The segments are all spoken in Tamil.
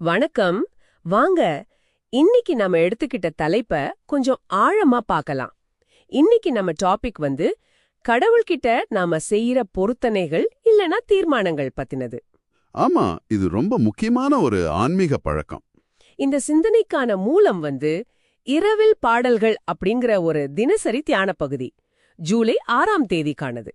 வணக்கம். வாங்க இன்னைக்கு நம்ம எடுத்துக்கிட்ட தலைப்ப கொஞ்சம் ஆழமா பார்க்கலாம். இன்னைக்கு நம்ம டாபிக் வந்து கடவுள்கிட்ட நாம செய்யற பொருத்தனைகள் இல்லனா தீர்மானங்கள் பத்தினது. ஆமா இது ரொம்ப முக்கியமான ஒரு ஆன்மீக பழக்கம். இந்த சிந்தனைக்கான மூலம் வந்து இரவில் பாடல்கள் அப்படிங்கிற ஒரு தினசரி தியான பகுதி ஜூலை ஆறாம் தேதிக்கானது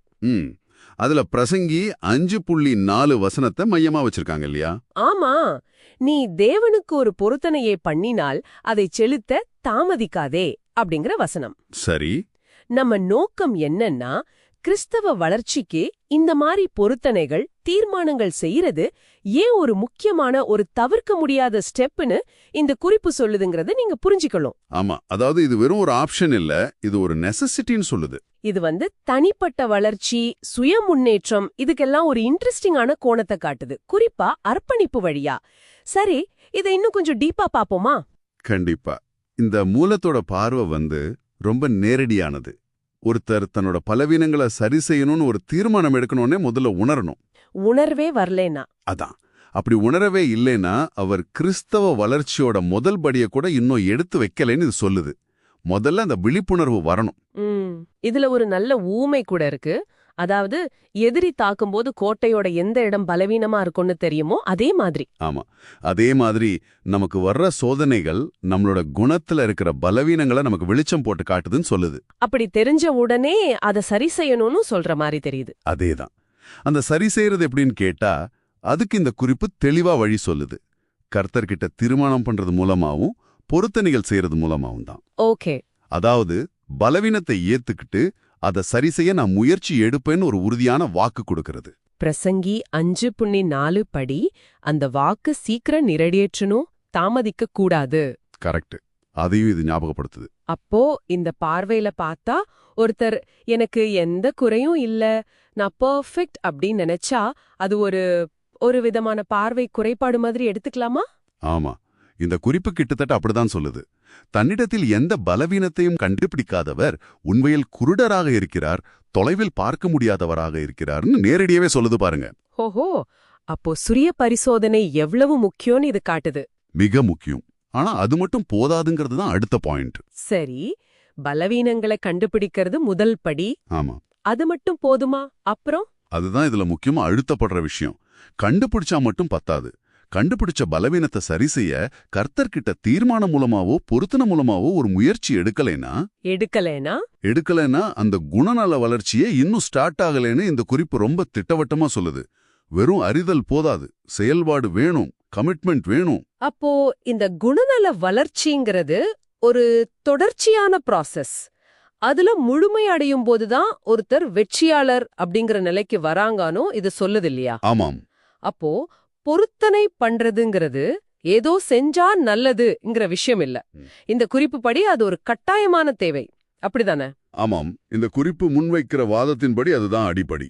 அதுல பிரசங்கி அஞ்சு புள்ளி நாலு வசனத்தை மையமா வச்சிருக்காங்க இல்லையா? ஆமா. நீ தேவனுக்கு ஒரு பொருத்தனையை பண்ணினால் அதை செலுத்த தாமதிக்காதே அப்படிங்கிற வசனம். சரி. நம்ம நோக்கம் என்னன்னா கிறிஸ்தவ வளர்ச்சிக்கு இந்த மாதிரி பொருத்தனைகள் தீர்மானங்கள் செய்யறது ஏன் ஒரு முக்கியமான ஒரு தவிர்க்க முடியாத ஸ்டெப்னு இந்த குறிப்பு சொல்லுதுங்கறத நீங்க புரிஞ்சுக்கணும். ஆமா. அதாவது இது வெறும் ஒரு ஆப்ஷன் இல்ல இது ஒரு நெசசிட்டின்னு சொல்லுது. இது வந்து தனிப்பட்ட வளர்ச்சி சுய முன்னேற்றம் இதுக்கெல்லாம் ஒரு இன்ட்ரெஸ்டிங்கான கோணத்தை காட்டுது. குறிப்பா அர்ப்பணிப்பு வழியா. சரி இதை இன்னும் கொஞ்சம் டீப்பா பாப்போமா கண்டிப்பா. இந்த மூலத்தோட பார்வை வந்து ரொம்ப நேரடியானது. ஒருத்தர் தன்னோட பலவீனங்களை சரி செய்யணும்னு ஒரு தீர்மானம் எடுக்கணும்னே முதல்ல உணரணும். உணர்வே வரலேனா? அதான். அப்படி உணரவே இல்லைன்னா அவர் கிறிஸ்தவ வளர்ச்சியோட முதல் படியை கூட இன்னும் எடுத்து வைக்கலைன்னு இது சொல்லுது. முதல்ல அந்த விழிப்புணர்வு வரணும். இதுல ஒரு நல்ல ஊமை கூட இருக்கு. அதாவது எதிரி தாக்கும்போது கோட்டையோட எந்த இடம் பலவீனமா இருக்கும்னு தெரியுமோ அதே மாதிரி. ஆமா. அதே மாதிரி நமக்கு வர்ற சோதனைகள் நம்மளோட குணத்துல இருக்கிற பலவீனங்களை நமக்கு வெளிச்சம் போட்டு காட்டுதுன்னு சொல்லுது. அப்படி தெரிஞ்ச உடனே அதை சரி செய்யணும்னு சொல்ற மாதிரி தெரியுது. அதேதான். அந்த சரி செய்யறது எப்படின்னு கேட்டா அதுக்கு இந்த குறிப்பு தெளிவா வழி சொல்லுது. கர்த்தர்கிட்ட திருமணம் பண்றது மூலமாவும் பொருத்தனைகள் செய்யறது மூலமாவும் தான். ஓகே. அதாவது பலவீனத்தை ஏத்துக்கிட்டு அதை சரி செய்ய நான் முயற்சி எடுப்பேன்னு ஒரு உறுதியான வாக்கு கொடுக்கறது. பிரசங்கி அஞ்சு புள்ளி நாலு படி அந்த வாக்கு சீக்கிரம் நிறைவேற்றணும் தாமதிக்க கூடாது. கரெக்ட் அதையும் இது ஞாபகப்படுத்துது. அப்போ இந்த பார்வையில பார்த்தா ஒருத்தர் எனக்கு எந்த குறையும் இல்ல. நான் பெர்ஃபெக்ட் அப்படின்னு நினைச்சா அது ஒரு ஒரு விதமான பார்வை குறைபாடு மாதிரி எடுத்துக்கலாமா? ஆமா. இந்த குறிப்பு கிட்டத்தட்ட அப்படிதான் சொல்லுது. தன்னிடத்தில் எந்த பலவீனத்தையும் கண்டுபிடிக்காதவர் உண்மையில் குருடராக இருக்கிறார் தொலைவில் பார்க்க முடியாதவராக இருக்கிறார்னு நேரடியாவே சொல்லுது பாருங்க. ஓஹோ! அப்போ சுரிய பரிசோதனை எவ்வளவு முக்கியம்னு இது காட்டுது. மிக முக்கியம். ஆனா அது மட்டும் போதாதுங்கிறது தான் அடுத்த பாயிண்ட் சரி பலவீனங்களை கண்டுபிடிக்கிறது முதல் படி. ஆமா. அது மட்டும் போதுமா? அப்புறம்? அதுதான் இதுல முக்கியமா அழுத்தப்படுற விஷயம். கண்டுபிடிச்சா மட்டும் பத்தாது. கண்டுபிடிச்ச பலவீனத்தை சரி செய்ய கர்த்தர்கிட்ட தீர்மானம் மூலமாவோ பொருத்தன மூலமாவோ ஒரு முயற்சி எடுக்கலைனா எடுக்கலேனா? எடுக்கலைன்னா அந்த குணநல வளர்ச்சியே இன்னும் ஸ்டார்ட் ஆகலைன்னு இந்த குறிப்பு ரொம்ப திட்டவட்டமா சொல்லுது. வெறும் அறிதல் போதாது. செயல்பாடு வேணும். கமிட்மெண்ட் வேணும். அப்போ இந்த குணநல வளர்ச்சிங்கிறது ஒரு தொடர்ச்சியான ப்ராசஸ் அதுல முழுமை அடையும் போதுதான் ஒருத்தர் வெற்றியாளர் அப்படிங்கிற நிலைக்கு வராங்கானோ இது சொல்லுது இல்லையா ஆமாம். அப்போ பொருத்தனை பண்றதுங்கிறது ஏதோ செஞ்சா நல்லதுங்கிற விஷயம் இல்ல. இந்த குறிப்பு படி அது ஒரு கட்டாயமான தேவை. அப்படிதானே? ஆமாம். இந்த குறிப்பு முன்வைக்கிற வாதத்தின்படி அதுதான் அடிப்படை.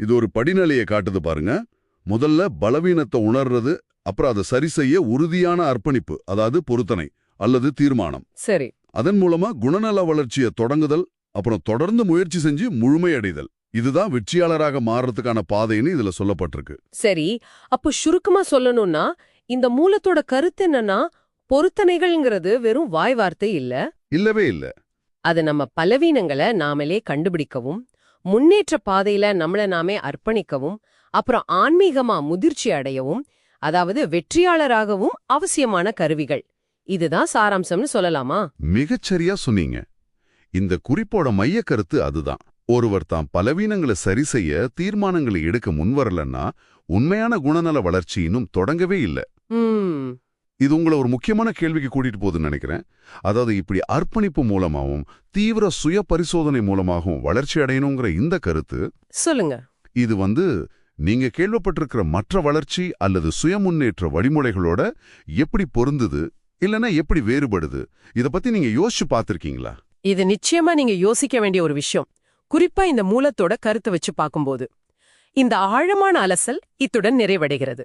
இது ஒரு படிநிலையை காட்டுது பாருங்க. முதல்ல பலவீனத்தை உணர்றது அப்புறம் அதை சரி செய்ய உறுதியான அர்ப்பணிப்பு அதாவது பொருத்தனை அல்லது தீர்மானம். சரி. அதன் மூலமா குணநல வளர்ச்சியை தொடங்குதல் அப்புறம் தொடர்ந்து முயற்சி செஞ்சு முழுமையடைதல் இதுதான் வெற்றியாளராக மாறுறதுக்கான பாதைன்னு இதுல சொல்லப்பட்டிருக்கு. சரி. அப்போ சுருக்கமா சொல்லணும்னா இந்த மூலத்தோட கருத்து என்னன்னா பொருத்தனைகள்ங்கிறது வெறும் வாய் வார்த்தை இல்ல. இல்லவே இல்ல. அது நம்ம பலவீனங்களை நாமளே கண்டுபிடிக்கவும் முன்னேற்ற பாதையில நம்மள நாமே அர்ப்பணிக்கவும் அப்புறம் ஆன்மீகமா முதிர்ச்சி அடையவும் அதாவது வெற்றியாளராகவும் அவசியமான கருவிகள். இதுதான் சாராம்சம்னு சொல்லலாமா? மிகச்சரியா சொன்னீங்க. இந்த குறிப்போட மைய கருத்து அதுதான். ஒருவர் தாம் பலவீனங்களை சரி செய்ய தீர்மானங்களை எடுக்க முன்வரலன்னா உண்மையான குணநல வளர்ச்சி இன்னும் தொடங்கவே இல்ல. இது உங்களை ஒரு முக்கியமான கேள்விக்கு கூட்டிட்டு போகுதுன்னு நினைக்கிறேன். அதாவது இப்படி அர்ப்பணிப்பு மூலமாகவும் தீவிர சுய பரிசோதனை மூலமாகவும் வளர்ச்சி அடையணுங்கிற இந்த கருத்து சொல்லுங்க. இது வந்து நீங்க கேள்விப்பட்டிருக்கிற மற்ற வளர்ச்சி அல்லது சுய முன்னேற்ற வழிமுறைகளோட எப்படி பொருந்துது? இல்லனா எப்படி வேறுபடுது? இத பத்தி நீங்க யோசிச்சு பார்த்திருக்கீங்களா? இது நிச்சயமா நீங்க யோசிக்க வேண்டிய ஒரு விஷயம். குறிப்பா இந்த மூலத்தோட கருத்தை வச்சு பார்க்கும்போது. இந்த ஆழமான அலசல் இத்துடன் நிறைவடைகிறது.